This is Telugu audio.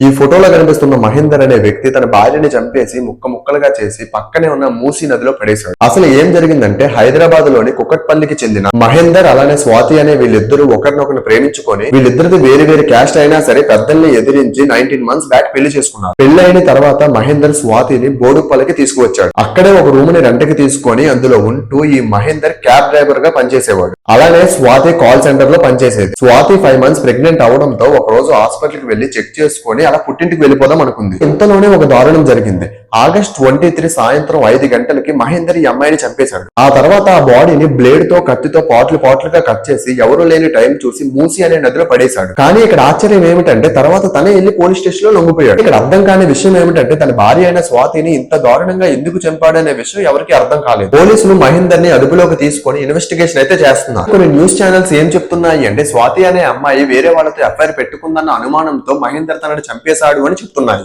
ఈ ఫోటోలో కనిపిస్తున్న మహేందర్ అనే వ్యక్తి తన భార్యని చంపేసి ముక్క ముక్కలుగా చేసి పక్కనే ఉన్న మూసీ నదిలో పడేశాడు. అసలు ఏం జరిగిందంటే హైదరాబాద్లోని కుకట్పల్లికి చెందిన మహేందర్ అలానే స్వాతి అనే వీళ్ళిద్దరూ ఒకరినొకరిని ప్రేమించుకొని వీళ్ళిద్దరిది వేరు వేరు క్యాస్ట్ అయినా సరే పెద్దల్ని ఎదిరించి నైన్టీన్ మంత్స్ బ్యాక్ పెళ్ళి చేసుకున్నారు. పెళ్ళి అయిన తర్వాత మహేందర్ స్వాతిని బోడుపల్లికి తీసుకువచ్చాడు. అక్కడే ఒక రూమ్ని రెంటకి తీసుకొని అందులో ఉంటూ ఈ మహేందర్ క్యాబ్ డ్రైవర్గా పనిచేసేవాడు. అలానే స్వాతి కాల్ సెంటర్లో పనిచేసేది. స్వాతి ఫైవ్ మంత్స్ ప్రెగ్నెంట్ అవడంతో ఒక రోజు హాస్పిటల్కి వెళ్ళి చెక్ చేసుకొని అలా పుట్టింటికి వెళ్ళిపోదాం అనుకుంది. ఇంతలోనే ఒక దారుణం జరిగింది. ఆగస్ట్ ట్వంటీ త్రీ సాయంత్రం ఐదు గంటలకి మహేందర్ ఈ అమ్మాయిని చంపేశాడు. ఆ తర్వాత ఆ బాడీని బ్లేడ్తో కత్తితో పాటలు పాటలుగా కట్ చేసి ఎవరు లేని టైం చూసి మూసి అనే నదిలో పడేశాడు. కానీ ఇక్కడ ఆశ్చర్యం ఏమిటంటే తర్వాత తనే వెళ్ళి పోలీస్ స్టేషన్లో లొంగిపోయాడు. ఇక్కడ అర్థం కాని విషయం ఏమిటంటే తన భార్య అయిన స్వాతిని ఇంత దారుణంగా ఎందుకు చంపాడనే విషయం ఎవరికి అర్థం కాలేదు. పోలీసులు మహేందర్ని అదుపులోకి తీసుకొని ఇన్వెస్టిగేషన్ అయితే చేస్తున్నారు. కొన్ని న్యూస్ ఛానల్స్ ఏం చెప్తున్నాయి అంటే స్వాతి అనే అమ్మాయి వేరే వాళ్ళతో ఎఫ్ఐఆర్ పెట్టుకుందన్న అనుమానంతో మహేందర్ తనను చంపేశాడు అని చెప్తున్నాయి.